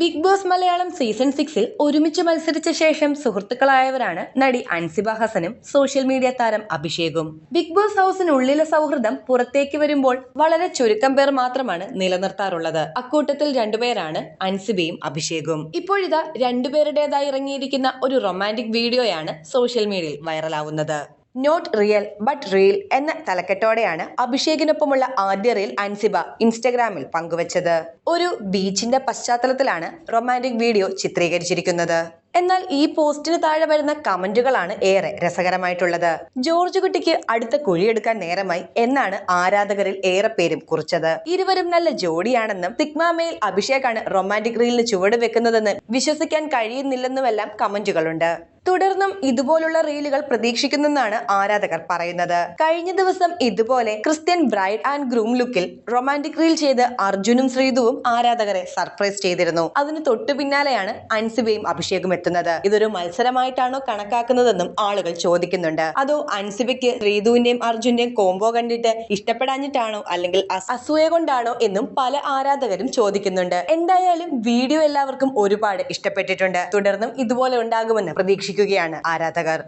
Big boss Malayalam season സിക്സിൽ ഒരുമിച്ച് മത്സരിച്ച ശേഷം സുഹൃത്തുക്കളായവരാണ് നടി അൻസിബ ഹസനും സോഷ്യൽ മീഡിയ താരം അഭിഷേകും. ബിഗ് ബോസ് ഹൗസിനുള്ളിലെ സൗഹൃദം പുറത്തേക്ക് വരുമ്പോൾ വളരെ ചുരുക്കം പേർ മാത്രമാണ് നിലനിർത്താറുള്ളത്. അക്കൂട്ടത്തിൽ രണ്ടുപേരാണ് അൻസിബയും അഭിഷേകും. ഇപ്പോഴിതാ രണ്ടുപേരുടേതായി ഇറങ്ങിയിരിക്കുന്ന ഒരു റൊമാന്റിക് വീഡിയോയാണ് സോഷ്യൽ മീഡിയയിൽ വൈറലാവുന്നത്. നോട്ട് റിയൽ ബട്ട് റിയൽ എന്ന തലക്കെട്ടോടെയാണ് അഭിഷേകിനൊപ്പമുള്ള ആദ്യ റീൽ അൻസിബ ഇൻസ്റ്റഗ്രാമിൽ പങ്കുവച്ചത്. ഒരു ബീച്ചിന്റെ പശ്ചാത്തലത്തിലാണ് റൊമാന്റിക് വീഡിയോ ചിത്രീകരിച്ചിരിക്കുന്നത്. എന്നാൽ ഈ പോസ്റ്റിന് താഴെ വരുന്ന കമന്റുകളാണ് ഏറെ രസകരമായിട്ടുള്ളത്. ജോർജ് കുട്ടിക്ക് അടുത്ത കുഴിയെടുക്കാൻ നേരമായി എന്നാണ് ആരാധകരിൽ ഏറെ പേരും കുറിച്ചത്. ഇരുവരും നല്ല ജോഡിയാണെന്നും തിക്മാമയിൽ അഭിഷേകാണ് റൊമാന്റിക് റീലിന് ചുവട് വെക്കുന്നതെന്ന് വിശ്വസിക്കാൻ കഴിയുന്നില്ലെന്നുമെല്ലാം കമന്റുകളുണ്ട് തുടർന്നും ഇതുപോലുള്ള റീലുകൾ പ്രതീക്ഷിക്കുന്നെന്നാണ് ആരാധകർ പറയുന്നത്. കഴിഞ്ഞ ദിവസം ഇതുപോലെ ക്രിസ്ത്യൻ ബ്രൈഡ് ആൻഡ് ഗ്രൂം ലുക്കിൽ റൊമാന്റിക് റീൽ ചെയ്ത് അർജുനും ശ്രീതുവും ആരാധകരെ സർപ്രൈസ് ചെയ്തിരുന്നു. അതിന് തൊട്ടു പിന്നാലെയാണ് അൻസിബയും അഭിഷേകും എത്തുന്നത്. ഇതൊരു മത്സരമായിട്ടാണോ കണക്കാക്കുന്നതെന്നും ആളുകൾ ചോദിക്കുന്നുണ്ട്. അതോ അൻസിബയ്ക്ക് ശ്രീതുവിന്റെയും അർജുന്റെയും കോംബോ കണ്ടിട്ട് ഇഷ്ടപ്പെടാഞ്ഞിട്ടാണോ അല്ലെങ്കിൽ അസൂയ കൊണ്ടാണോ എന്നും പല ആരാധകരും ചോദിക്കുന്നുണ്ട്. എന്തായാലും വീഡിയോ എല്ലാവർക്കും ഒരുപാട് ഇഷ്ടപ്പെട്ടിട്ടുണ്ട്. തുടർന്നും ഇതുപോലെ ഉണ്ടാകുമെന്ന് പ്രതീക്ഷിക്കുകയാണ് ആരാധകർ.